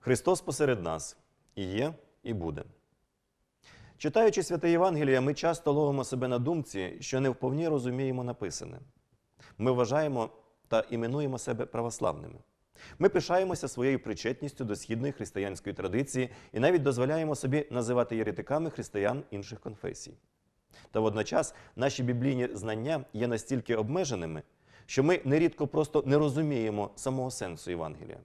Христос посеред нас і є, і буде. Читаючи святе Євангеліє, ми часто ловимо себе на думці, що не вповні розуміємо написане. Ми вважаємо та іменуємо себе православними. Ми пишаємося своєю причетністю до східної християнської традиції і навіть дозволяємо собі називати єретиками християн інших конфесій. Та водночас наші біблійні знання є настільки обмеженими, що ми нерідко просто не розуміємо самого сенсу Євангелія.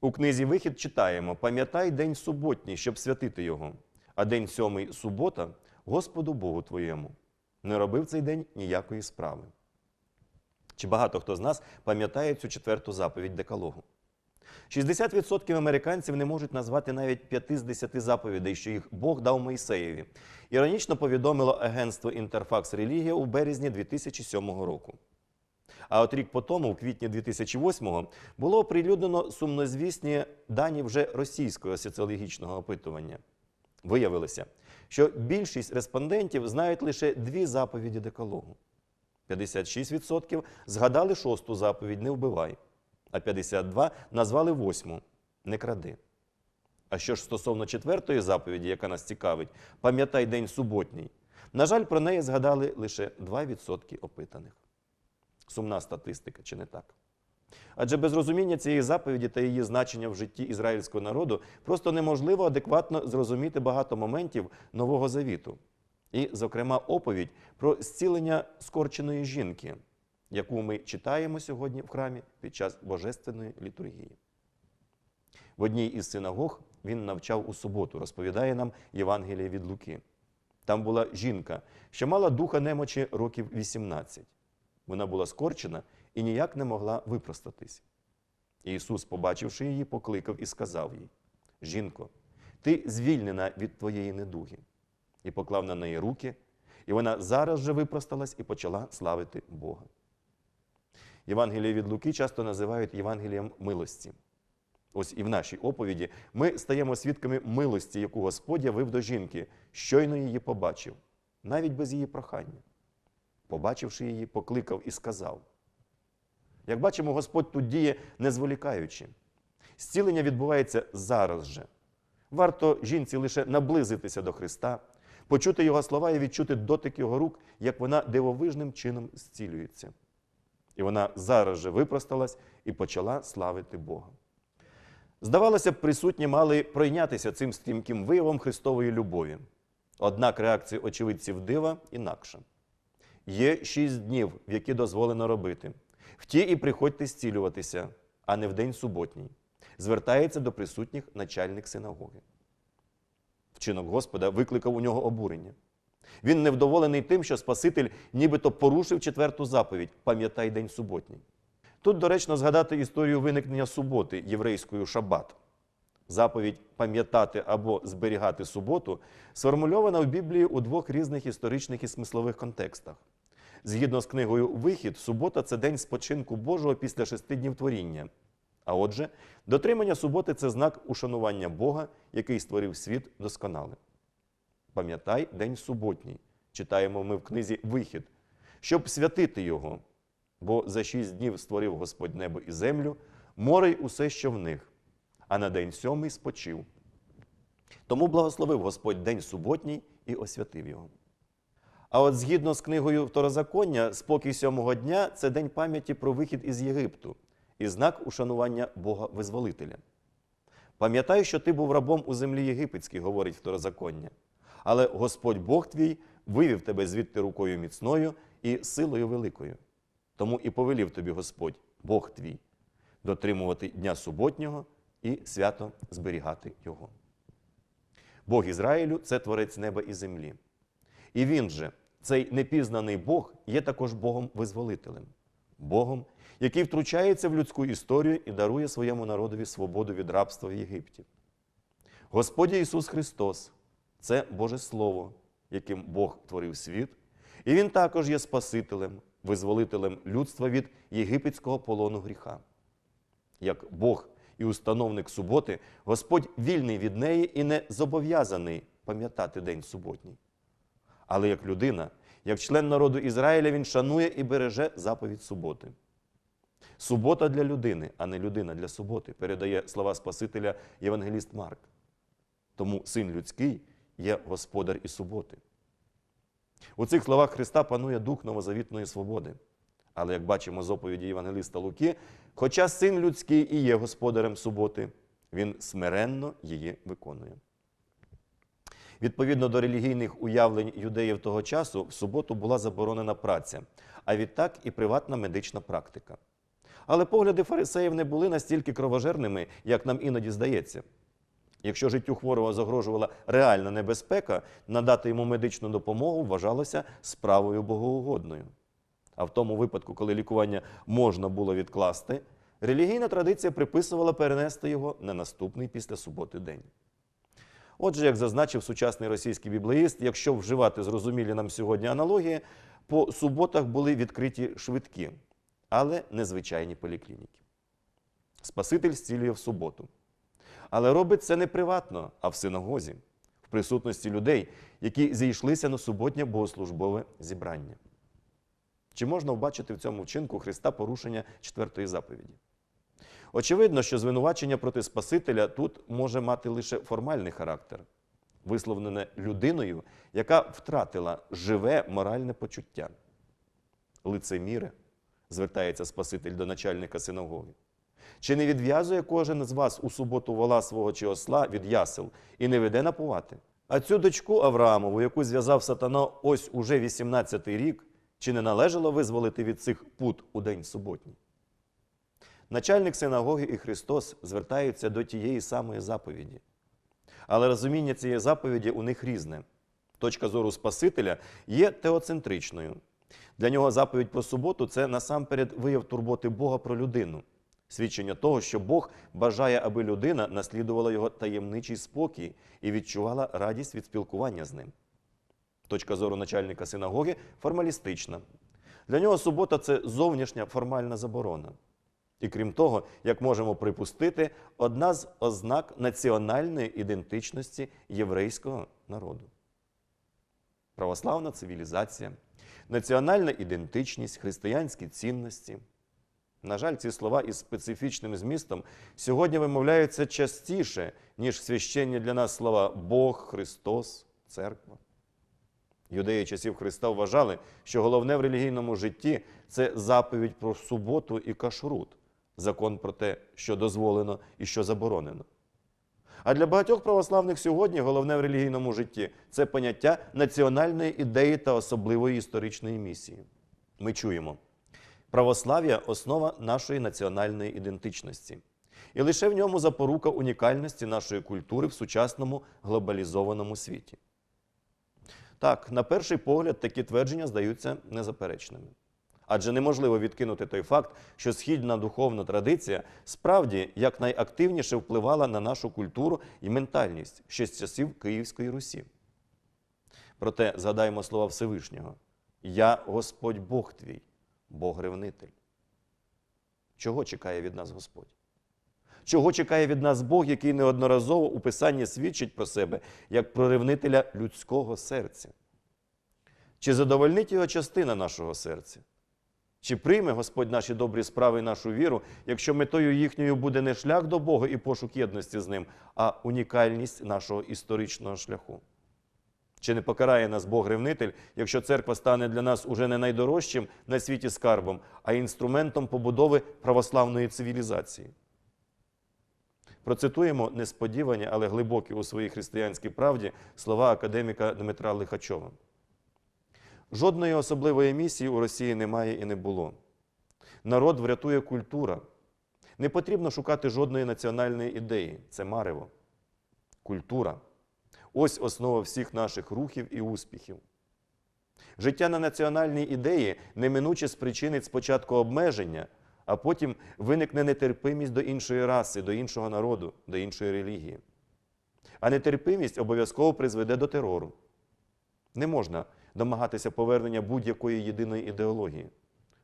У книзі Вихід читаємо: пам'ятай день суботній, щоб святити його, а день сьомий субота Господу Богу твоєму. Не робив цей день ніякої справи. Чи багато хто з нас пам'ятає цю четверту заповідь Декалогу? 60% американців не можуть назвати навіть 5 з 10 заповідей, що їх Бог дав Моїсеєві. Іронічно повідомило агентство Інтерфакс Релігія у березні 2007 року. А от рік по тому, у квітні 2008-го, було оприлюднено сумнозвісні дані вже російського соціологічного опитування. Виявилося, що більшість респондентів знають лише дві заповіді Декалогу. 56% згадали шосту заповідь не вбивай, а 52% назвали восьму не кради. А що ж стосовно четвертої заповіді, яка нас цікавить, пам'ятай день суботній. На жаль, про неї згадали лише 2% опитаних. Сумна статистика, чи не так? Адже без розуміння цієї заповіді та її значення в житті ізраїльського народу просто неможливо адекватно зрозуміти багато моментів Нового Завіту. І, зокрема, оповідь про зцілення скорченої жінки, яку ми читаємо сьогодні в храмі під час Божественної літургії. В одній із синагог він навчав у суботу, розповідає нам Євангеліє від Луки. Там була жінка, що мала духа немочі років 18. Вона була скорчена і ніяк не могла випростатись. Ісус, побачивши її, покликав і сказав їй: Жінко, ти звільнена від твоєї недуги. І поклав на неї руки, і вона зараз же випросталась і почала славити Бога. Євангеліє від Луки часто називають Євангелієм милості. Ось і в нашій оповіді ми стаємо свідками милості, яку Господь явив до жінки, щойно її побачив, навіть без її прохання. Побачивши її, покликав і сказав. Як бачимо, Господь тут діє не зволікаючи. Зцілення відбувається зараз же. Варто жінці лише наблизитися до Христа, почути Його слова і відчути дотик Його рук, як вона дивовижним чином зцілюється. І вона зараз же випросталась і почала славити Бога. Здавалося б, присутні мали пройнятися цим стрімким виявом Христової любові. Однак реакція очевидців дива інакша. Є шість днів, в які дозволено робити. В ті і приходьте зцілюватися, а не в день суботній. Звертається до присутніх начальник синагоги. Вчинок Господа викликав у нього обурення. Він невдоволений тим, що Спаситель нібито порушив четверту заповідь Пам'ятай день суботній. Тут доречно згадати історію виникнення суботи єврейською шабат. Заповідь пам'ятати або зберігати суботу сформульована в Біблії у двох різних історичних і смислових контекстах. Згідно з книгою Вихід, субота це день спочинку Божого після шести днів творіння. А отже, дотримання суботи це знак ушанування Бога, який створив світ досконалим. Пам'ятай день суботній, читаємо ми в книзі Вихід, щоб святити його, бо за шість днів створив Господь небо і землю, море й усе, що в них, а на день сьомий спочив. Тому благословив Господь день суботній і освятив його. А от згідно з книгою Второзаконня, спокій сьомого дня це день пам'яті про вихід із Єгипту і знак ушанування Бога Визволителя. Пам'ятай, що ти був рабом у землі єгипетській, говорить Второзаконня. Але Господь Бог твій вивів тебе звідти рукою міцною і силою великою. Тому і повелів тобі Господь, Бог твій, дотримувати дня суботнього і свято зберігати його. Бог Ізраїлю це творець неба і землі. І він же, цей непізнаний Бог, є також Богом-визволителем, Богом, який втручається в людську історію і дарує своєму народові свободу від рабства в Єгипті. Господь Ісус Христос це Боже Слово, яким Бог творив світ, і Він також є Спасителем, визволителем людства від єгипетського полону гріха. Як Бог і установник суботи, Господь вільний від неї і не зобов'язаний пам'ятати день суботній. Але як людина, як член народу Ізраїля, він шанує і береже заповідь суботи. Субота для людини, а не людина для суботи, передає слова Спасителя Євангеліст Марк. Тому син людський є господар і суботи. У цих словах Христа панує дух новозавітної свободи. Але як бачимо з оповіді Євангеліста Луки, хоча син людський і є господарем суботи, він смиренно її виконує. Відповідно до релігійних уявлень юдеїв того часу, в суботу була заборонена праця, а відтак і приватна медична практика. Але погляди фарисеїв не були настільки кровожерними, як нам іноді здається. Якщо життю хворого загрожувала реальна небезпека, надати йому медичну допомогу вважалося справою богоугодною. А в тому випадку, коли лікування можна було відкласти, релігійна традиція приписувала перенести його на наступний після суботи день. Отже, як зазначив сучасний російський біблеїст, якщо вживати зрозумілі нам сьогодні аналогії, по суботах були відкриті швидкі, але незвичайні поліклініки. Спаситель зцілює в суботу. Але робить це не приватно, а в синагозі, в присутності людей, які зійшлися на суботнє богослужбове зібрання. Чи можна вбачити в цьому вчинку Христа порушення четвертої заповіді? Очевидно, що звинувачення проти Спасителя тут може мати лише формальний характер, висловлене людиною, яка втратила живе моральне почуття. Лицеміре, звертається Спаситель до начальника синагоги. Чи не відв'язує кожен з вас у суботу вола свого чи осла від ясел і не веде напувати? А цю дочку Авраамову, яку зв'язав сатана ось уже 18-й рік, чи не належало визволити від цих пут у день суботній? Начальник синагоги і Христос звертаються до тієї самої заповіді. Але розуміння цієї заповіді у них різне. Точка зору Спасителя є теоцентричною. Для нього заповідь про суботу це насамперед вияв турботи Бога про людину, свідчення того, що Бог бажає, аби людина наслідувала його таємничий спокій і відчувала радість від спілкування з ним. Точка зору начальника синагоги формалістична. Для нього субота це зовнішня формальна заборона. І крім того, як можемо припустити, одна з ознак національної ідентичності єврейського народу. Православна цивілізація, національна ідентичність, християнські цінності. На жаль, ці слова із специфічним змістом сьогодні вимовляються частіше, ніж священні для нас слова Бог, Христос, Церква. Юдеї часів Христа вважали, що головне в релігійному житті це заповідь про суботу і кашрут, закон про те, що дозволено і що заборонено. А для багатьох православних сьогодні головне в релігійному житті це поняття національної ідеї та особливої історичної місії. Ми чуємо, православ'я основа нашої національної ідентичності. І лише в ньому запорука унікальності нашої культури в сучасному глобалізованому світі. Так, на перший погляд, такі твердження здаються незаперечними. Адже неможливо відкинути той факт, що східна духовна традиція справді якнайактивніше впливала на нашу культуру і ментальність ще з часів Київської Русі. Проте згадаємо слова Всевишнього: Я Господь Бог твій, Бог ревнитель. Чого чекає від нас Господь? Чого чекає від нас Бог, який неодноразово у Писанні свідчить про себе як про ревнителя людського серця? Чи задовольнить його частина нашого серця? Чи прийме Господь наші добрі справи і нашу віру, якщо метою їхньою буде не шлях до Бога і пошук єдності з ним, а унікальність нашого історичного шляху? Чи не покарає нас Бог ревнитель, якщо церква стане для нас уже не найдорожчим на світі скарбом, а інструментом побудови православної цивілізації? Процитуємо несподівані, але глибокі у своїй християнській правді слова академіка Дмитра Лихачова. Жодної особливої місії у Росії немає і не було. Народ врятує культура. Не потрібно шукати жодної національної ідеї. Це марево. Культура. Ось основа всіх наших рухів і успіхів. Життя на національній ідеї неминуче спричинить спочатку обмеження, а потім виникне нетерпимість до іншої раси, до іншого народу, до іншої релігії. А нетерпимість обов'язково призведе до терору. Не можна домагатися повернення будь-якої єдиної ідеології,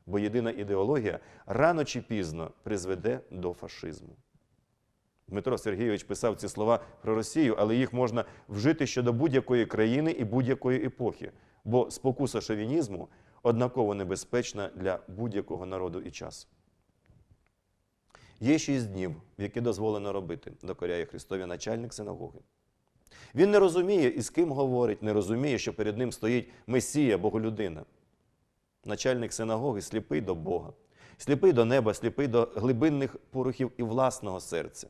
бо єдина ідеологія рано чи пізно призведе до фашизму. Дмитро Сергійович писав ці слова про Росію, але їх можна вжити щодо будь-якої країни і будь-якої епохи, бо спокуса шовінізму однаково небезпечна для будь-якого народу і часу. Є шість днів, в які дозволено робити, докоряє Христові начальник синагоги. Він не розуміє, із ким говорить, не розуміє, що перед ним стоїть Месія, Боголюдина. Начальник синагоги сліпий до Бога, сліпий до неба, сліпий до глибинних порухів і власного серця.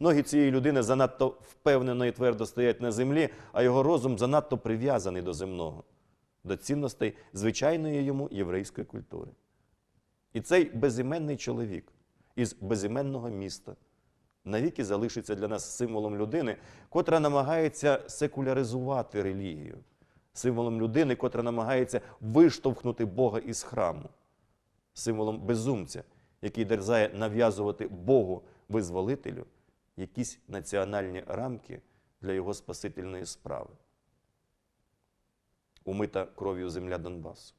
Ноги цієї людини занадто впевнено і твердо стоять на землі, а його розум занадто прив'язаний до земного, до цінностей звичайної йому єврейської культури. І цей безіменний чоловік із безіменного міста навіки залишиться для нас символом людини, котра намагається секуляризувати релігію, символом людини, котра намагається виштовхнути Бога із храму, символом безумця, який дерзає нав'язувати Богу визволителю якісь національні рамки для його спасительної справи. Умита кров'ю земля Донбасу.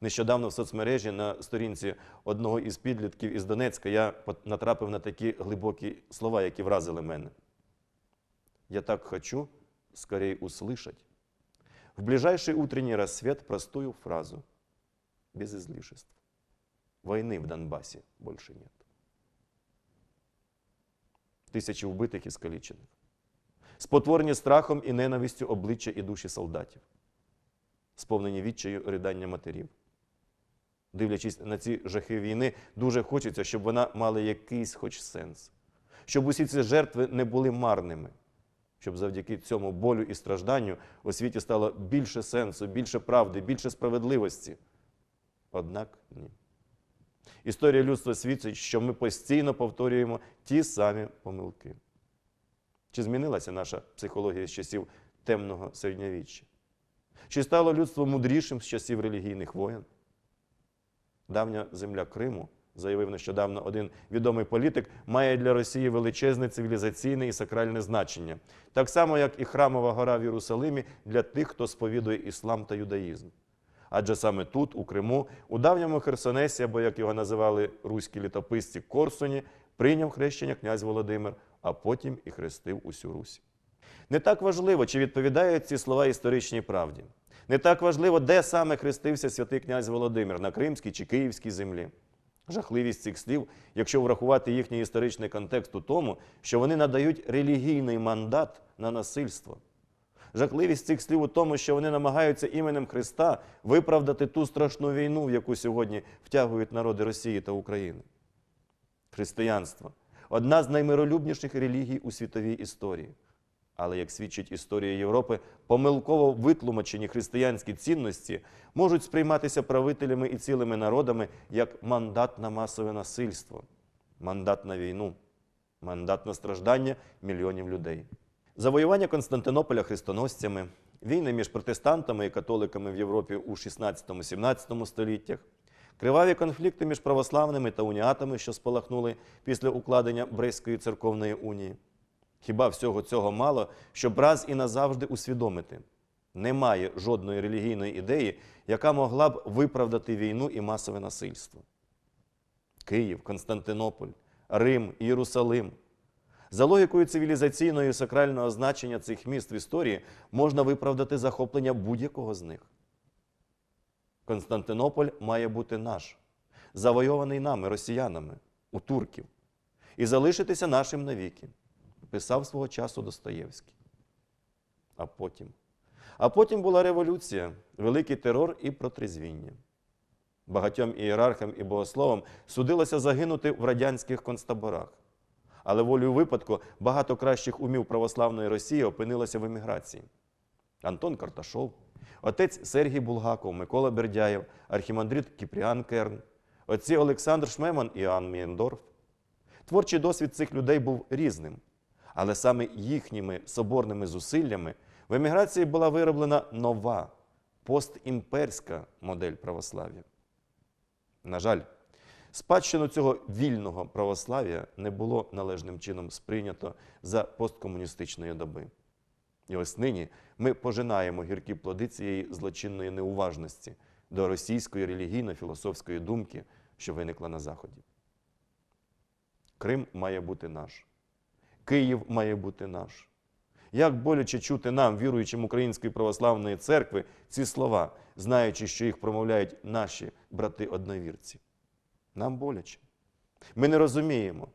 Нещодавно в соцмережі на сторінці одного із підлітків із Донецька я натрапив на такі глибокі слова, які вразили мене. Я так хочу скорее услышать в ближайший утренний рассвет простую фразу без излишеств. Войны в Донбассе больше нет. Тисячі вбитих і скалічених. Спотворені страхом і ненавистю обличчя і душі солдатів, сповнені відчаю ридання матерів. Дивлячись на ці жахи війни, дуже хочеться, щоб вона мала якийсь хоч сенс, щоб усі ці жертви не були марними, щоб завдяки цьому болю і стражданню у світі стало більше сенсу, більше правди, більше справедливості. Однак ні. Історія людства свідчить, що ми постійно повторюємо ті самі помилки. Чи змінилася наша психологія з часів темного середньовіччя? Чи стало людство мудрішим з часів релігійних воєн? Давня земля Криму, заявив нещодавно один відомий політик, має для Росії величезне цивілізаційне і сакральне значення, так само, як і храмова гора в Єрусалимі для тих, хто сповідує іслам та юдаїзм. Адже саме тут, у Криму, у давньому Херсонесі, або як його називали руські літописці Корсуні, прийняв хрещення князь Володимир, а потім і хрестив усю Русь. Не так важливо, чи відповідають ці слова історичній правді. Не так важливо, де саме хрестився святий князь Володимир на Кримській чи Київській землі. Жахливість цих слів, якщо врахувати їхній історичний контекст у тому, що вони надають релігійний мандат на насильство. Жахливість цих слів у тому, що вони намагаються іменем Христа виправдати ту страшну війну, в яку сьогодні втягують народи Росії та України. Християнство одна з наймиролюбніших релігій у світовій історії. Але, як свідчить історія Європи, помилково витлумачені християнські цінності можуть сприйматися правителями і цілими народами як мандат на масове насильство, мандат на війну, мандат на страждання мільйонів людей. Завоювання Константинополя хрестоносцями, війни між протестантами і католиками в Європі у 16-17 століттях, криваві конфлікти між православними та уніатами, що спалахнули після укладення Брестської церковної унії. Хіба всього цього мало, щоб раз і назавжди усвідомити? Немає жодної релігійної ідеї, яка могла б виправдати війну і масове насильство. Київ, Константинополь, Рим, Єрусалим. За логікою цивілізаційного і сакрального значення цих міст в історії можна виправдати захоплення будь-якого з них. Константинополь має бути наш, завойований нами, росіянами, у турків, і залишитися нашим навіки писав свого часу Достоєвський. А потім. А потім була революція, великий терор і протрезвіння. Багатьом ієрархам і богословам судилося загинути в радянських концтаборах. Але волею випадку багато кращих умів православної Росії опинилося в еміграції. Антон Карташов, отець Сергій Булгаков, Микола Бердяєв, архімандрит Кіпріан Керн, отці Олександр Шмеман і Іоанн Мєндорф. Творчий досвід цих людей був різним. Але саме їхніми соборними зусиллями в еміграції була вироблена нова постімперська модель православ'я. На жаль, спадщину цього вільного православ'я не було належним чином сприйнято за посткомуністичної доби. І ось нині ми пожинаємо гіркі плоди цієї злочинної неуважності до російської релігійно-філософської думки, що виникла на Заході. Крим має бути наш. Київ має бути наш. Як боляче чути нам, віруючим Української православної церкви, ці слова, знаючи, що їх промовляють наші брати-одновірці. Нам боляче. Ми не розуміємо.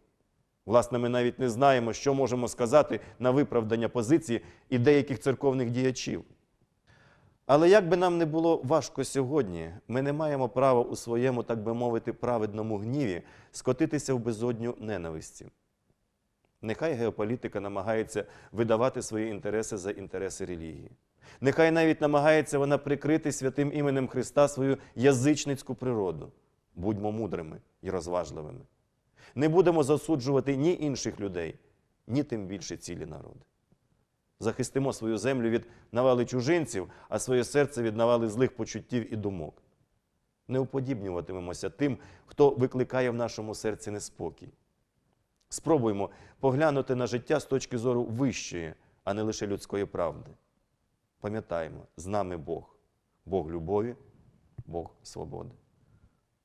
Власне, ми навіть не знаємо, що можемо сказати на виправдання позиції і деяких церковних діячів. Але як би нам не було важко сьогодні, ми не маємо права у своєму, так би мовити, праведному гніві скотитися в безодню ненависті. Нехай геополітика намагається видавати свої інтереси за інтереси релігії. Нехай навіть намагається вона прикрити святим іменем Христа свою язичницьку природу. Будьмо мудрими і розважливими. Не будемо засуджувати ні інших людей, ні тим більше цілі народи. Захистимо свою землю від навали чужинців, а своє серце від навали злих почуттів і думок. Не уподібнюватимемося тим, хто викликає в нашому серці неспокій. Спробуймо поглянути на життя з точки зору вищої, а не лише людської правди. Пам'ятаємо, з нами Бог, Бог любові, Бог свободи.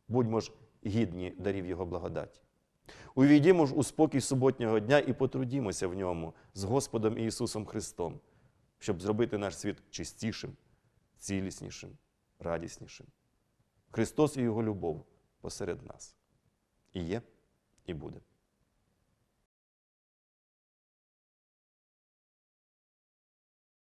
Будьмо ж гідні дарів Його благодаті. Увійдімо ж у спокій суботнього дня і потрудімося в ньому з Господом Ісусом Христом, щоб зробити наш світ чистішим, ціліснішим, радіснішим. Христос і Його любов посеред нас. І є, і буде.